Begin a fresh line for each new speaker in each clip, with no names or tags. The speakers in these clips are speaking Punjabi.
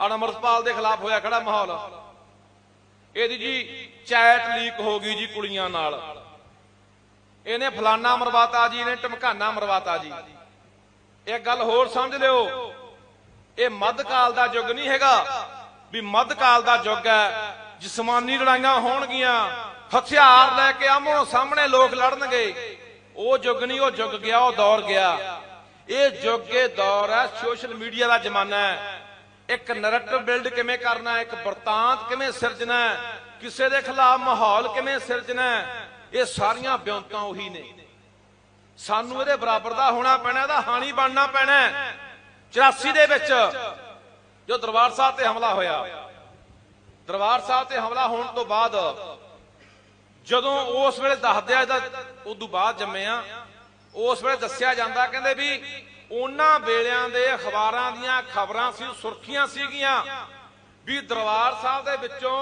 ਆਹ ਅਮਰਪਾਲ ਦੇ ਖਿਲਾਫ ਹੋਇਆ ਖੜਾ ਮਾਹੌਲ। ਇਹਦੀ ਜੀ ਚੈਟ ਲੀਕ ਹੋ ਗਈ ਜੀ ਕੁੜੀਆਂ ਨਾਲ। ਇਹਨੇ ਫਲਾਨਾ ਮਰਵਾਤਾ ਜੀ, ਇਹਨੇ ਟਮਕਾਨਾ ਮਰਵਾਤਾ ਜੀ। ਇਹ ਗੱਲ ਹੋਰ ਸਮਝ ਲਿਓ। ਇਹ ਮੱਧਕਾਲ ਦਾ ਯੁੱਗ ਨਹੀਂ ਹੈਗਾ। ਵੀ ਮੱਧਕਾਲ ਦਾ ਯੁੱਗ ਹੈ, ਜਿਸਮਾਨੀ ਲੜਾਈਆਂ ਹੋਣਗੀਆਂ, ਹਥਿਆਰ ਲੈ ਕੇ ਆਮੋ ਸਾਹਮਣੇ ਲੋਕ ਲੜਨਗੇ। ਉਹ ਯੁੱਗ ਨਹੀਂ, ਉਹ ਯੁੱਗ ਗਿਆ, ਉਹ ਦੌਰ ਗਿਆ। ਇਹ ਯੁੱਗ ਇਹ ਦੌਰ ਹੈ, ਸੋਸ਼ਲ ਮੀਡੀਆ ਦਾ ਜ਼ਮਾਨਾ ਹੈ। ਇੱਕ ਨੈਰੇਟਿਵ ਬਿਲਡ ਕਿਵੇਂ ਕਰਨਾ ਹੈ? ਇੱਕ ਵਰਤਾਂਤ ਕਿਵੇਂ ਸਿਰਜਣਾ ਹੈ? ਕਿਸੇ ਦੇ ਖਿਲਾਫ ਮਾਹੌਲ ਕਿਵੇਂ ਸਿਰਜਣਾ ਹੈ? ਇਹ ਸਾਰੀਆਂ ਬਿਉਂਤਾਂ ਉਹੀ ਨੇ। ਸਾਨੂੰ ਇਹਦੇ ਬਰਾਬਰ ਦਾ ਹੋਣਾ ਪੈਣਾ, ਇਹਦਾ ਹਾਣੀ ਬਣਨਾ ਪੈਣਾ 84 ਦੇ ਵਿੱਚ ਜੋ ਦਰਬਾਰ ਸਾਹਿਬ ਤੇ ਹਮਲਾ ਹੋਇਆ, ਦਰਬਾਰ ਸਾਹਿਬ ਤੇ ਹਮਲਾ ਹੋਣ ਤੋਂ ਬਾਅਦ ਜਦੋਂ ਉਸ ਵੇਲੇ ਦੱਸਦੇ ਇਹਦਾ ਉਦੋਂ ਬਾਅਦ ਜੰਮੇ ਆ। ਉਸ ਵੇਲੇ ਦੱਸਿਆ ਜਾਂਦਾ, ਕਹਿੰਦੇ ਵੀ ਉਹਨਾਂ ਵੇਲਿਆਂ ਦੇ ਅਖਬਾਰਾਂ ਦੀਆਂ ਖਬਰਾਂ ਸੀ ਸੁਰਖੀਆਂ ਸੀਗੀਆਂ। ਵੀ ਦਰਬਾਰ ਸਾਹਿਬ ਦੇ ਵਿੱਚੋਂ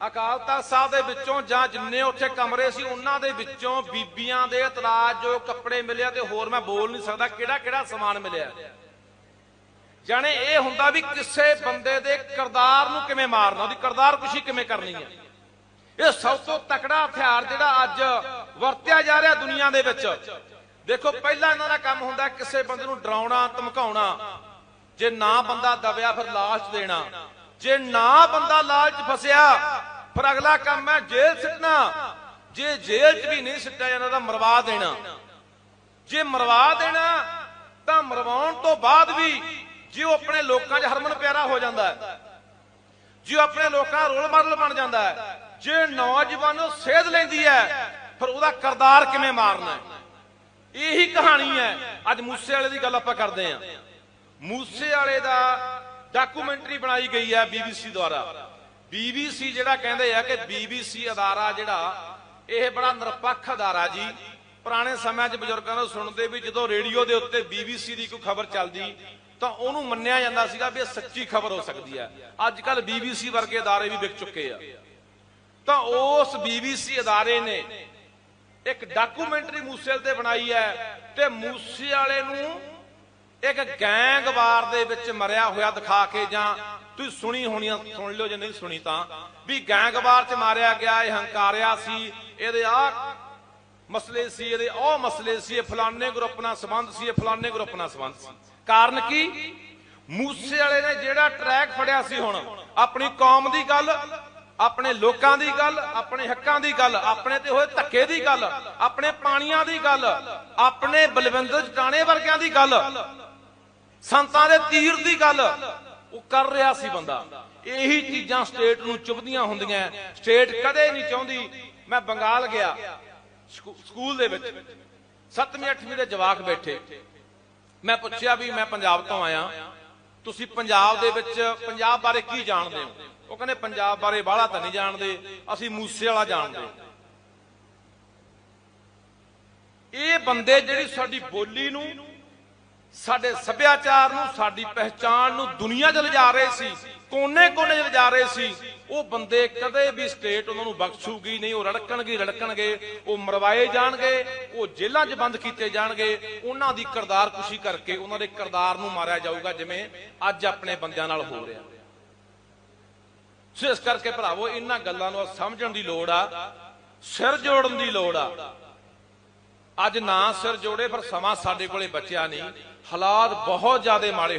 ਅਕਾਲ ਤਖਤ ਸਾਹਿਬ ਦੇ ਵਿੱਚੋਂ ਜਾਂ ਜਿੰਨੇ ਉੱਥੇ ਕਮਰੇ ਸੀ, ਉਹਨਾਂ ਦੇ ਵਿੱਚੋਂ ਬੀਬੀਆਂ ਦੇ ਇਤਰਾਜ਼ ਜੋ ਕੱਪੜੇ ਮਿਲਿਆ ਤੇ ਹੋਰ ਮੈਂ ਬੋਲ ਨਹੀਂ ਸਕਦਾ ਕਿਹੜਾ ਕਿਹੜਾ ਸਮਾਨ ਮਿਲਿਆ। ਜਾਣੇ ਇਹ ਹੁੰਦਾ ਵੀ ਕਿਸੇ ਬੰਦੇ ਦੇ ਕਿਰਦਾਰ ਨੂੰ ਕਿਵੇਂ ਮਾਰਨਾ, ਉਹਦੀ ਕਿਰਦਾਰ ਕੁਸ਼ੀ ਕਿਵੇਂ ਕਰਨੀ ਹੈ ਇਹ ਸਭ ਤੋਂ ਤਕੜਾ ਹਥਿਆਰ ਜਿਹੜਾ ਅੱਜ ਵਰਤਿਆ ਜਾ ਰਿਹਾ ਦੁਨੀਆ ਦੇ ਵਿੱਚ। ਦੇਖੋ, ਪਹਿਲਾਂ ਇਹਨਾਂ ਦਾ ਕੰਮ ਹੁੰਦਾ ਕਿਸੇ ਬੰਦੇ ਨੂੰ ਡਰਾਉਣਾ, ਧਮਕਾਉਣਾ। ਜੇ ਨਾ ਬੰਦਾ ਦਬਿਆ, ਫਿਰ ਲਾਸ਼ ਦੇਣਾ। ਜੇ ਨਾ ਬੰਦਾ ਲਾਲਚ ਫਸਿਆ, ਫਿਰ ਅਗਲਾ ਕੰਮ ਹੈ ਜੇਲ੍ਹ ਸਿੱਟਣਾ। ਜੇ ਜੇਲ੍ਹ 'ਚ ਵੀ ਨਹੀਂ ਸਿੱਟਿਆ ਜਾਂਦਾ, ਤਾਂ ਮਰਵਾ ਦੇਣਾ। ਜੇ ਮਰਵਾ ਦੇਣਾ, ਤਾਂ ਮਰਵਾਉਣ ਤੋਂ ਬਾਅਦ ਵੀ ਜੇ ਉਹ ਆਪਣੇ ਲੋਕਾਂ 'ਚ ਹਰਮਨ ਪਿਆਰਾ ਹੋ ਜਾਂਦਾ ਹੈ, ਜੇ ਉਹ ਆਪਣੇ ਲੋਕਾਂ ਦਾ ਰੋਲ ਮਾਡਲ ਬਣ ਜਾਂਦਾ ਹੈ, ਜੇ ਨੌਜਵਾਨ ਉਹ ਸੇਧ ਲੈਂਦੀ ਹੈ, ਫਿਰ ਉਹਦਾ ਕਰਦਾਰ ਕਿਵੇਂ ਮਾਰਨਾ ਹੈ? ਇਹੀ ਕਹਾਣੀ ਹੈ। ਅੱਜ ਮੂਸੇ ਵਾਲੇ ਦੀ ਗੱਲ ਆਪਾਂ ਕਰਦੇ ਹਾਂ। ਮੂਸੇ ਵਾਲੇ ਦਾ ਡਾਕੂਮੈਂਟਰੀ ਬਣਾਈ ਗਈ ਹੈ ਬੀਬੀਸੀ ਦੁਆਰਾ। ਬੀਬੀਸੀ ਜਿਹੜਾ ਕਹਿੰਦੇ ਆ ਕਿ ਬੀਬੀਸੀ ਅਦਾਰਾ ਜਿਹੜਾ, ਇਹ ਬੜਾ ਨਿਰਪੱਖ ਅਦਾਰਾ ਜੀ। ਪੁਰਾਣੇ ਸਮਿਆਂ 'ਚ ਬਜ਼ੁਰਗਾਂ ਨੂੰ ਸੁਣਦੇ ਵੀ ਜਦੋਂ ਰੇਡੀਓ ਦੇ ਉੱਤੇ ਬੀਬੀਸੀ ਦੀ ਕੋਈ ਖਬਰ ਚੱਲਦੀ, ਤਾਂ ਉਹਨੂੰ ਮੰਨਿਆ ਜਾਂਦਾ ਸੀਗਾ ਵੀ ਇਹ ਸੱਚੀ ਖਬਰ ਹੋ ਸਕਦੀ ਹੈ। ਅੱਜ ਕੱਲ ਬੀਬੀਸੀ ਵਰਗੇ ਅਦਾਰੇ ਵੀ ਵਿਕ ਚੁੱਕੇ ਆ। ਤਾਂ ਉਸ ਬੀਬੀਸੀ ਅਦਾਰੇ ਨੇ ਇੱਕ ਡਾਕੂਮੈਂਟਰੀ ਮੂਸੇ ਤੇ ਬਣਾਈ ਹੈ ਤੇ ਮੂਸੇ ਵਾਲੇ ਨੂੰ ਇੱਕ ਗੈਂਗਵਾਰ ਦੇ ਵਿੱਚ ਮਰਿਆ ਹੋਇਆ ਦਿਖਾ ਕੇ ਜਾਂ ਤੁਸੀਂ ਸੁਣੀ ਹੋਣੀ ਸੁਣ ਲਿਓ, ਜੇ ਨਹੀਂ ਸੁਣੀ ਤਾਂ। ਵੀ ਗੈਂਗਵਾਰ 'ਚ ਮਾਰਿਆ ਗਿਆ, ਇਹ ਹੰਕਾਰਿਆ ਸੀ, ਇਹਦੇ ਆ ਮਸਲੇ ਸੀ, ਇਹਦੇ ਉਹ ਮਸਲੇ ਸੀ, ਇਹ ਫਲਾਣੇ ਗਰੁੱਪ ਨਾਲ ਸੰਬੰਧ ਸੀ, ਇਹ ਫਲਾਣੇ ਗਰੁੱਪ ਨਾਲ ਸੰਬੰਧ ਸੀ। ਕਾਰਨ ਕੀ? ਮੂਸੇ ਵਾਲੇ ਨੇ ਜਿਹੜਾ ਟਰੈਕ ਫੜਿਆ ਸੀ ਹੁਣ, ਆਪਣੀ ਕੌਮ ਦੀ ਗੱਲ ਆਪਣੇ ਲੋਕਾਂ ਦੀ ਗੱਲ, ਆਪਣੇ ਹੱਕਾਂ ਦੀ ਗੱਲ, ਆਪਣੇ ਤੇ ਹੋਏ ਧੱਕੇ ਦੀ ਗੱਲ, ਆਪਣੇ ਪਾਣੀਆਂ ਦੀ ਗੱਲ, ਆਪਣੇ ਬਲਵਿੰਦਰ ਜਟਾਣੇ ਵਰਗਿਆਂ ਦੀ ਗੱਲ, ਸੰਤਾਂ ਦੇ ਤੀਰ ਦੀ ਗੱਲ, ਉਹ ਕਰ ਰਿਹਾ ਸੀ ਬੰਦਾ। ਇਹੀ ਚੀਜ਼ਾਂ ਸਟੇਟ ਨੂੰ ਚੁਭਦੀਆਂ ਹੁੰਦੀਆਂ। ਸਟੇਟ ਕਦੇ ਨਹੀਂ ਚਾਹੁੰਦੀ, ਮੈਂ ਬੰਗਾਲ ਗਿਆ, ਸਕੂ- ਸਕੂਲ ਦੇ ਵਿੱਚ। 7ਵੀਂ 8ਵੀਂ ਦੇ ਜਵਾਕ ਬੈਠੇ। ਮੈਂ ਪੁੱਛਿਆ ਵੀ ਮੈਂ ਪੰਜਾਬ ਤੋਂ ਆਇਆ। ਤੁਸੀਂ ਪੰਜਾਬ ਦੇ ਵਿੱਚ ਪੰਜਾਬ ਬਾਰੇ ਕੀ ਜਾਣਦੇ ਹੋ? ਉਹ ਕਹਿੰਦੇ, ਪੰਜਾਬ ਬਾਰੇ ਬਾਹਲਾ ਤਾਂ ਨਹੀਂ ਜਾਣਦੇ। ਅਸੀਂ ਮੂਸੇ ਵਾਲਾ ਜਾਣਦੇ ਇਹ ਬੰਦੇ ਜਿਹੜੀ ਸਾਡੀ ਬੋਲੀ ਨੂੰ, ਸਾਡੇ ਸੱਭਿਆਚਾਰ ਨੂੰ, ਸਾਡੀ ਪਹਿਚਾਣ ਨੂੰ ਦੁਨੀਆ 'ਚ ਲਿਜਾ ਰਹੇ ਸੀ ਕੋਨੇ-ਕੋਨੇ 'ਚ ਲਿਜਾ ਰਹੇ ਸੀ, ਉਹ ਬੰਦੇ ਕਦੇ ਵੀ ਸਟੇਟ ਉਹਨਾਂ ਨੂੰ ਬਖਸ਼ੂਗੀ ਨਹੀਂ, ਉਹ ਰੜਕਣਗੇ ਰੜਕਣਗੇ, ਉਹ ਮਰਵਾਏ ਜਾਣਗੇ, ਉਹ ਜੇਲ੍ਹਾਂ 'ਚ ਬੰਦ ਕੀਤੇ ਜਾਣਗੇ, ਉਹਨਾਂ ਦੀ ਕਿਰਦਾਰ ਕੁਸ਼ੀ ਕਰਕੇ ਉਹਨਾਂ ਦੇ ਕਿਰਦਾਰ ਨੂੰ ਮਾਰਿਆ ਜਾਊਗਾ, ਜਿਵੇਂ ਅੱਜ ਆਪਣੇ ਬੰਦਿਆਂ ਨਾਲ ਹੋ ਰਿਹਾ। ਸੋ ਇਸ ਕਰਕੇ ਭਰਾਵੋ, ਇਹਨਾਂ ਗੱਲਾਂ ਨੂੰ ਸਮਝਣ ਦੀ ਲੋੜ ਆ, ਸਿਰ ਜੋੜਨ ਦੀ ਲੋੜ ਆ। ਅੱਜ ਨਾ ਸਿਰ ਜੋੜੇ, ਪਰ ਸਮਾਂ ਸਾਡੇ ਕੋਲੇ ਬਚਿਆ ਨਹੀਂ। ਹਾਲਾਤ ਬਹੁਤ ਜ਼ਿਆਦਾ ਮਾੜੇ